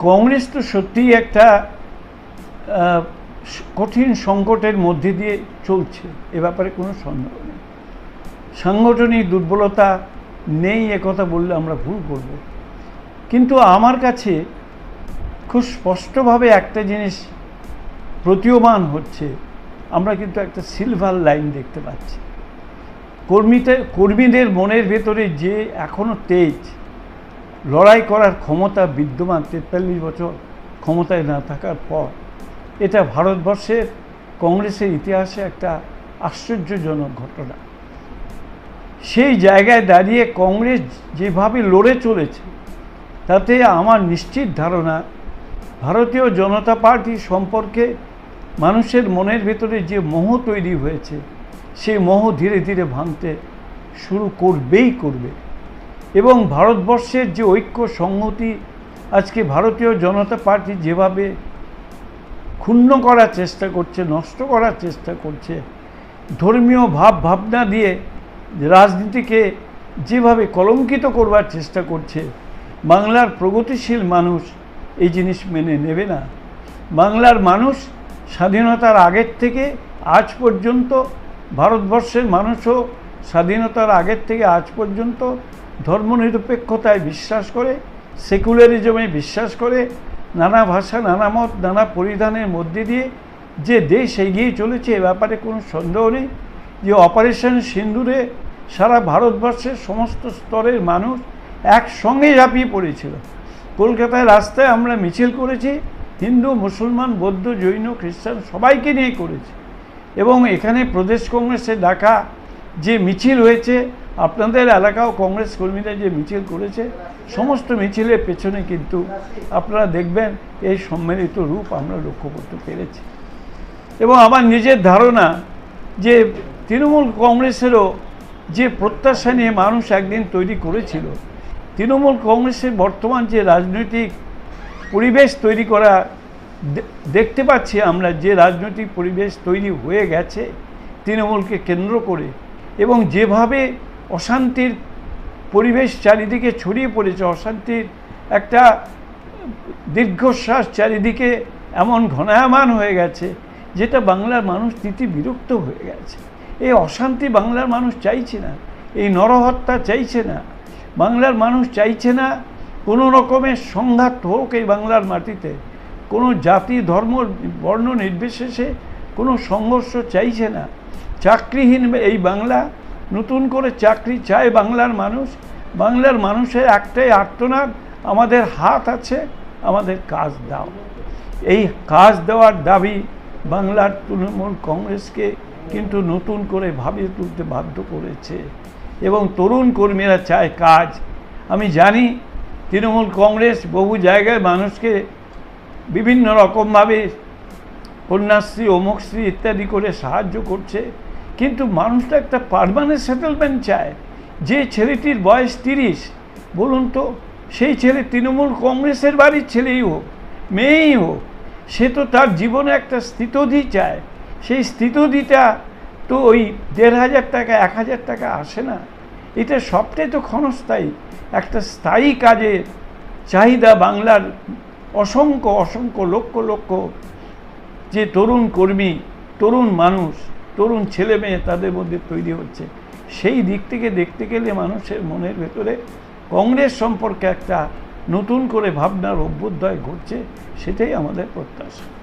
কংগ্রেস তো সত্যিই একটা কঠিন সংকটের মধ্যে দিয়ে চলছে। এ ব্যাপারে কোনো সন্দেহ নেই। সাংগঠনিক দুর্বলতা নেই কথা বললে আমরা ভুল করব। কিন্তু আমার কাছে খুব স্পষ্টভাবে একটা জিনিস প্রতীয়মান হচ্ছে। আমরা কিন্তু একটা সিলভার লাইন দেখতে পাচ্ছি। কর্মীতে, কর্মীদের মনের ভেতরে যে এখনও তেজ লড়াই করার ক্ষমতা বিদ্যমান তেতাল্লিশ বছর ক্ষমতায় না থাকার পর, এটা ভারতবর্ষের কংগ্রেসের ইতিহাসে একটা আশ্চর্যজনক ঘটনা। সেই জায়গায় দাঁড়িয়ে কংগ্রেস যেভাবে লড়ে চলেছে, তাতে আমার নিশ্চিত ধারণা, ভারতীয় জনতা পার্টি সম্পর্কে মানুষের মনের ভেতরে যে মোহ তৈরি হয়েছে, সেই মোহ ধীরে ধীরে ভাঙতে শুরু করবেই করবে। এবং ভারতবর্ষের যে ঐক্য সংহতি আজকে ভারতীয় জনতা পার্টি যেভাবে ক্ষুণ্ণ করার চেষ্টা করছে, নষ্ট করার চেষ্টা করছে, ধর্মীয় ভাব ভাবনা দিয়ে রাজনীতিকে যেভাবে কলঙ্কিত করবার চেষ্টা করছে, বাংলার প্রগতিশীল মানুষ এই জিনিস মেনে নেবে না। বাংলার মানুষ স্বাধীনতার আগের থেকে আজ পর্যন্ত, ভারতবর্ষের মানুষও স্বাধীনতার আগের থেকে আজ পর্যন্ত ধর্মনিরপেক্ষতায় বিশ্বাস করে, সেকুলারিজমে বিশ্বাস করে, নানা ভাষা, নানা মত, নানা পরিধানের মধ্যে দিয়ে যে দেশ এগিয়ে চলেছে, এ ব্যাপারে কোনো সন্দেহ নেই যে অপারেশন সিন্দুরে সারা ভারতবর্ষের সমস্ত স্তরের মানুষ একসঙ্গে ঝাঁপিয়ে পড়েছিল। কলকাতায় রাস্তায় আমরা মিছিল করেছি, হিন্দু, মুসলমান, বৌদ্ধ, জৈন, খ্রিস্টান সবাইকে নিয়ে করেছি। এবং এখানে প্রদেশ কংগ্রেসে ডাকা যে মিছিল হয়েছে আপনাদের এলাকাও কংগ্রেস কর্মীরা যে মিছিল করেছে, সমস্ত মিছিলের পেছনে কিন্তু আপনারা দেখবেন এই সম্মিলিত রূপ আমরা লক্ষ্য করতে পেরেছি। এবং আমার নিজের ধারণা যে তৃণমূল কংগ্রেসেরও যে প্রত্যাশা নিয়ে মানুষ একদিন তৈরি করেছিল, তৃণমূল কংগ্রেসের বর্তমান যে রাজনৈতিক পরিবেশ তৈরি করা দেখতে পাচ্ছি আমরা যে রাজনৈতিক পরিবেশ তৈরি হয়ে গেছে, তৃণমূলকে কেন্দ্র করে এবং যেভাবে অশান্তির পরিবেশ চারিদিকে ছড়িয়ে পড়েছে। অশান্তির একটা দীর্ঘশ্বাস চারিদিকে এমন ঘনায়মান হয়ে গেছে, যেটা বাংলার মানুষ তিতি বিরক্ত হয়ে গেছে। এই অশান্তি বাংলার মানুষ চাইছে না, এই নরহত্যা চাইছে না। বাংলার মানুষ চাইছে না কোনো রকমের সংঘাত হোক এই বাংলার মাটিতে। কোনো জাতি, ধর্ম, বর্ণ নির্বিশেষে কোনো সংঘর্ষ চাইছে না। চাকরিহীন এই বাংলা নতুন করে চাকরি চায় বাংলার মানুষ। বাংলার মানুষের একটাই আর্তনাদ, আমাদের হাত আছে, আমাদের কাজ দাও। এই কাজ দেওয়ার দাবি বাংলার তৃণমূল কংগ্রেসকে কিন্তু নতুন করে ভাবিয়ে তুলতে বাধ্য করেছে। এবং তরুণ কর্মীরা চায় কাজ। আমি জানি, তৃণমূল কংগ্রেস বহু জায়গায় মানুষকে বিভিন্ন রকমভাবে কন্যাশ্রী, অমুকশ্রী ইত্যাদি করে সাহায্য করছে। কিন্তু মানুষ তো একটা পারমানেন্ট সেটেলমেন্ট চায়। যে ছেলেটির বয়স তিরিশ, বলুন তো, সেই ছেলে তৃণমূল কংগ্রেসের বাড়ির ছেলেই হোক, মেয়েই হোক, সে তো তার জীবনে একটা স্থিতধি চায়। সেই স্থিতধিটা তো ওই দেড় হাজার টাকা, এক হাজার টাকা আসে না। এটা সবটাই তো ক্ষণস্থায়ী। একটা স্থায়ী কাজের চাহিদা বাংলার অসংখ্য অসংখ্য লক্ষ লক্ষ যে তরুণ কর্মী, তরুণ মানুষ তরুণ ছেলে মেয়ে তাদের মধ্যে তৈরি হচ্ছে। সেই দিক থেকে দেখতে গেলে মানুষের মনের ভেতরে কংগ্রেস সম্পর্কে একটা নতুন করে ভাবনার অভ্যুদয় ঘটছে, সেটাই আমাদের প্রত্যাশা।